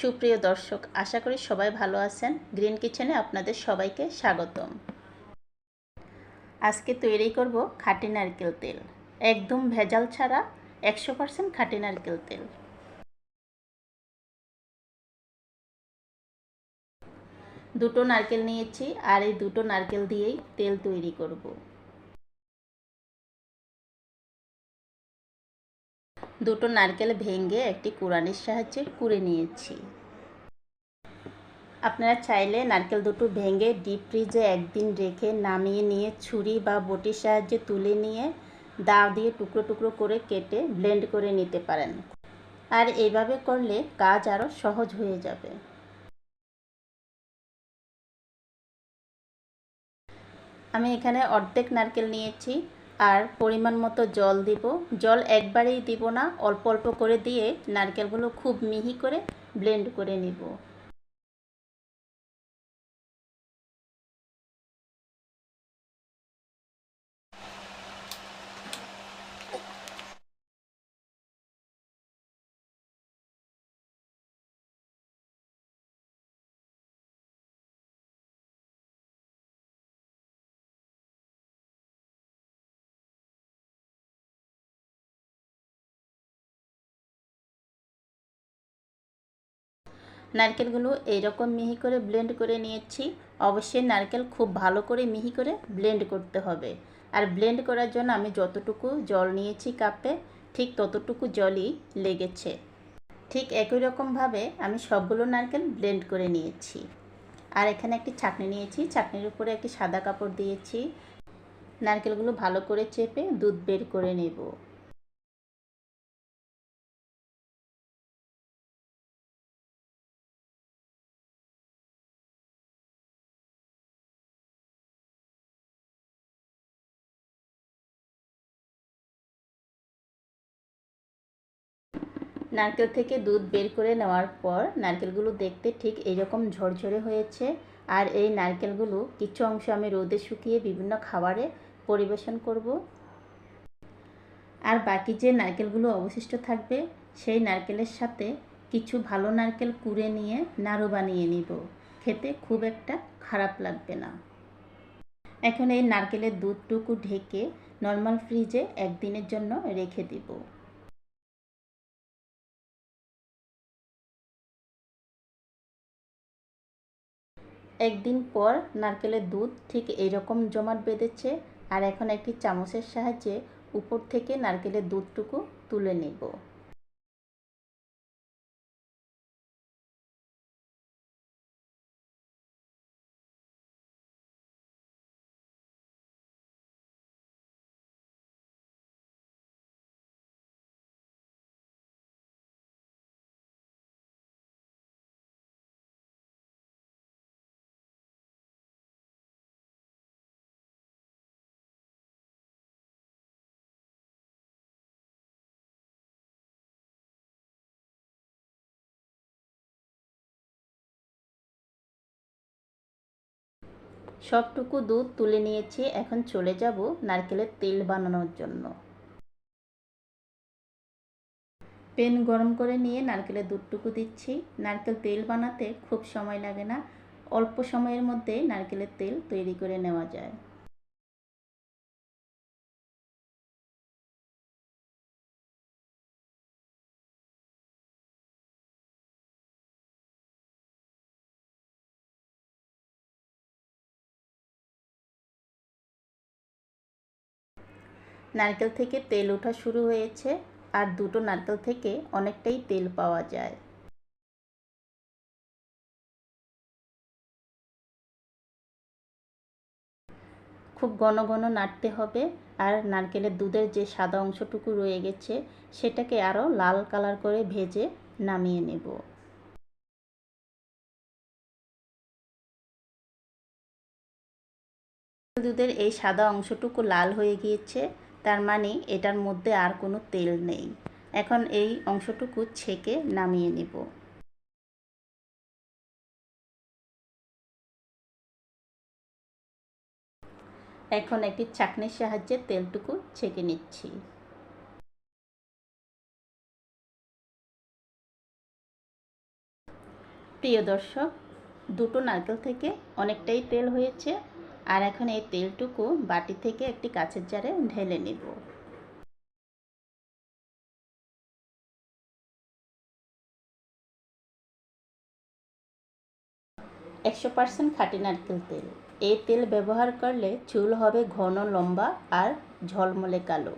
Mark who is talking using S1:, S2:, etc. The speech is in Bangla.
S1: সুপ্রিয় দর্শক, আশা করি সবাই ভালো আছেন। গ্রিন কিচেনে আপনাদের সবাইকে স্বাগতম। আজকে তৈরি করব খাঁটি নারকেল তেল। একদম ভেজাল ছাড়া একশো পার্সেন্ট খাঁটি নারকেল তেল। দুটো নারকেল নিয়েছি আর এই দুটো নারকেল দিয়েই তেল তৈরি করব। দুটো নারকেল ভেঙে একটি কুড়ানির সাহায্যে কুড়ে নিয়েছি। আপনারা চাইলে নারকেল দুটো ভেঙে ডিপ ফ্রিজে একদিন রেখে নামিয়ে নিয়ে ছুরি বা বটির সাহায্যে তুলে নিয়ে দাও দিয়ে টুকরো টুকরো করে কেটে ব্লেন্ড করে নিতে পারেন। আর এইভাবে করলে কাজ আরও সহজ হয়ে যাবে। আমি এখানে অর্ধেক নারকেল নিয়েছি। আর পরিমাণ মতো জল দিব। জল একবারেই দিব না, অল্প অল্প করে দিয়ে নারকেলগুলো খুব মিহি করে ব্লেন্ড করে নিব। নারকেলগুলো এইরকম মিহি করে ব্লেন্ড করে নিয়েছি। অবশ্যই নারকেল খুব ভালো করে মিহি করে ব্লেন্ড করতে হবে। আর ব্লেন্ড করার জন্য আমি যতটুকু জল নিয়েছি কাপে ঠিক ততটুকু জলই লেগেছে। ঠিক একই রকমভাবে আমি সবগুলো নারকেল ব্লেন্ড করে নিয়েছি। আর এখানে একটি ছাকনি নিয়েছি। ছাকনির উপরে একটি সাদা কাপড় দিয়েছি। নারকেলগুলো ভালো করে চেপে দুধ বের করে নেব। নারকেল থেকে দুধ বের করে নেওয়ার পর নারকেলগুলো দেখতে ঠিক এইরকম ঝরঝরে হয়েছে। আর এই নারকেলগুলো কিছু অংশ আমি রোদে শুকিয়ে বিভিন্ন খাবারে পরিবেশন করব। আর বাকি যে নারকেলগুলো অবশিষ্ট থাকবে, সেই নারকেলের সাথে কিছু ভালো নারকেল কুড়ে নিয়ে নাড়ু বানিয়ে নিব। খেতে খুব একটা খারাপ লাগবে না। এখন এই নারকেলের দুধটুকু ঢেকে নর্মাল ফ্রিজে একদিনের জন্য রেখে দিব। একদিন পর নারকেলের দুধ ঠিক এইরকম জমাট বেঁধেছে আর এখন একটি চামচের সাহায্যে উপর থেকে নারকেলের দুধটুকু তুলে নেব। সবটুকু দুধ তুলে নিয়েছি, এখন চলে যাব নারকেলের তেল বানানোর জন্য। পেন গরম করে নিয়ে নারকেলের দুধটুকু দিচ্ছি। নারকেল তেল বানাতে খুব সময় লাগে না, অল্প সময়ের মধ্যে নারকেলের তেল তৈরি করে নেওয়া যায়। নারকেল থেকে তেল ওঠা শুরু হয়েছে আর দুটো নারকেল থেকে অনেকটাই তেল পাওয়া যায়। খুব ঘন ঘন নাড়তে হবে আর নারকেলের দুধের যে সাদা অংশটুকু রয়ে গেছে সেটাকে আরও লাল কালার করে ভেজে নামিয়ে নেব। দুধের এই সাদা অংশটুকু লাল হয়ে গিয়েছে তার মানে এটার মধ্যে আর কোনো তেল নেই। এখন এই অংশটুকু ছেঁকে নামিয়ে নেব। এখন একটি চাকনির সাহায্যে তেলটুকু ছেঁকে নিচ্ছি। প্রিয় দর্শক, দুটো নারকেল থেকে অনেকটাই তেল হয়েছে। আর এখন এই তেলটুকু বাটি থেকে একটি কাচের জারে ঢেলে নেব। একশো পার্সেন্ট খাঁটি নারকেল তেল। এই তেল ব্যবহার করলে চুল হবে ঘন, লম্বা আর ঝলমলে কালো।